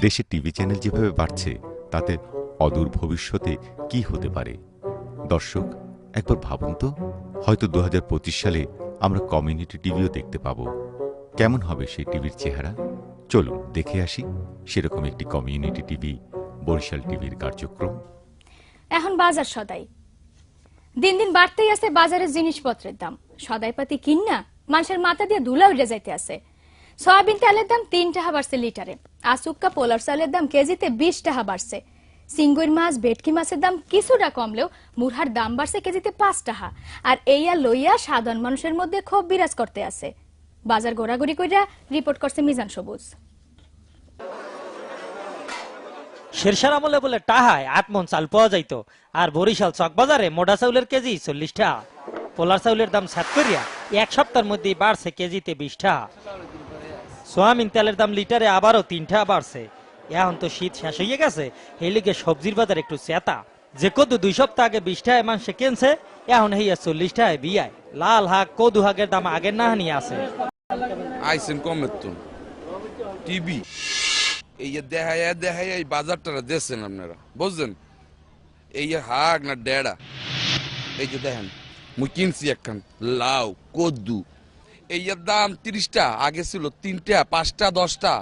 দেশে TV channel যেভাবে বাড়ছে, তাতে অদূর ভবিষ্যতে কি হতে পারে? দর্শক, একবার ভাবুন তো, হয়তো দু সালে আমরা কমিউনিটি টিভিও দেখতে পাব। কেমন হবে সেই টিভির চেহারা? চলুন, দেখে আসি সেরকম একটি কমিউনিটি টিভি, বরিশাল টিভির কার্যক্রম। এখন বাজার সদাই। দিন দিন বাড়তেই আছে বাজারের জিনিসপত্রের দাম। সদাই পাতি কিন্না মানুষের মাথা দিয়ে ধুলা উঠে যাইতে আছে। সয়াবিন তেলের দাম তিন টাকা বাড়ছে লিটারে। আসুক্কা পোলার চালের দাম কেজিতে বিশ টাকা বাড়ছে। সিঙ্গুর মাছ, ভেটকি মাছের দাম কিছুটা কমলেও মুরহার দাম বাড়ছে কেজিতে পাঁচ টাকা। আর এইয়া লইয়া সাধারণ মানুষের মধ্যে ক্ষোভ বিরাজ করতে আছে। বাজার ঘোরাঘুরি কইরা রিপোর্ট করছে মিজান সবুজ। শেরশার আমলে বলে টাহায় আট মন চাল পাওয়া যাইতো, আর বরিশাল চকবাজারে মোটা চাউলের কেজি চল্লিশ টাকা। পোলার চাউলের দাম সাত করিয়া এক সপ্তাহের মধ্যেই বাড়ছে কেজিতে বিশ টাকা। সোয়াবিন তেলের দাম লিটারে আবারও তিনটা বাড়ছে। এখন তো শীত শেষ হয়ে গেছে। এই লিগে সবজির বাজার একটু চেতা যে কদু দুই সপ্তাহ আগে বিশ টাকায় মাংসে কিনছে, এখন হইয়া চল্লিশ টাকায় বিয়ায়। লাল হাক, কদু হাগের দাম আগের না নিয়ে আছে। আইসেন কমের তো টিভি। এই যে দেখায় দেখায় এই বাজারটা দেখছেন আপনারা। বুঝছেন? এই হাক না ডেড়া। এই যে দেখেন, মুই কিনছি একখান লাউ কদ্দু এই যে দাম তিরিশটা, আগে ছিল তিনটা, পাঁচটা, দশটা,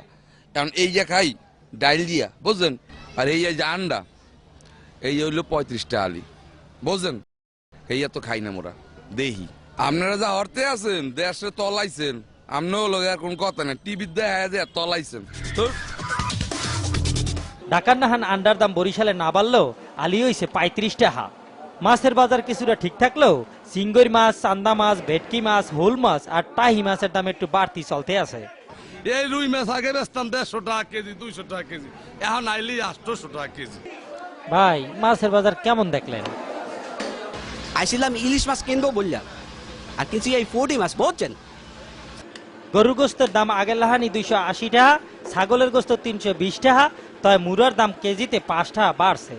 এখন এই যে খাই, ডাইল দিয়া বুঝলেন আর এই যে আন্ডা, এই হইল পঁয়ত্রিশটা আলি বুঝলেন এই তো খাই না মোরা, দেহি। আপনারা যা হরতে আছেন, দেশে তলাইছেন, আমনেও লোক আর কোন কথা না টিভি দেখা তলাইছেন। তো ঢাকার নাহান আন্ডার দাম বরিশালে না বাড়লেও আলি হইছে পঁয়ত্রিশ টাকা। মাছের বাজার কিছুটা ঠিক থাকলেও সিঙ্গর মাছ চান্দা মাছ ভেটকি মাছ হোল মাছ আর টাহি মাছের দাম একটু বাড়তি চলতে আছে। এই রুই মাছ আগে বেচতাম দেড়শো টাকা কেজি দুইশো টাকা কেজি। এখন আইলি আটশোশো টাকা কেজি। ভাই মাছের বাজার কেমন দেখলেন? আইছিলাম ইলিশ মাছ কিনবো বললাম আর কিনছি এই ফোর্টি মাছ বুঝছেন? গরুর গোস্তের দাম আগের লাহানি দুইশো আশি টাকা ছাগলের গোস্ত তিনশো বিশ টাকা তবে মুরার দাম কেজিতে পাঁচ টাকা বাড়ছে।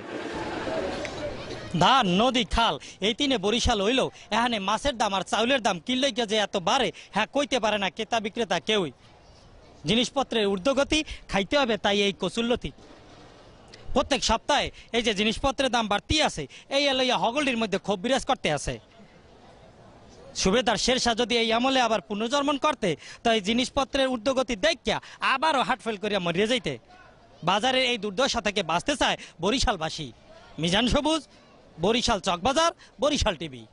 ধান, নদী, খাল, এই তিনে বরিশাল হইল। এখানে মাছের দাম আর চাউলের দাম কিনলেই যে এত বাড়ে হ্যাঁ কইতে পারে না ক্রেতা বিক্রেতা কেউই। জিনিসপত্রের ঊর্ধ্বগতি খাইতে হবে তাই এই কচুল্লতি প্রত্যেক সপ্তাহে এই যে জিনিসপত্রের দাম বাড়তি আছে, এই এলাইয়া হগলটির মধ্যে ক্ষোভ বিরাজ করতে আছে। সুবেদার শেরশাহ যদি এই আমলে আবার পুনর্জন্মন করতে, তো এই জিনিসপত্রের ঊর্ধ্বগতি দেখিয়া আবারও হাটফেল করিয়া মরিয়ে যাইতে। বাজারের এই দুর্দশা থেকে বাঁচতে চায় বরিশালবাসী। মিজান সবুজ বরিশাল চকবাজার বরিশাল টিভি।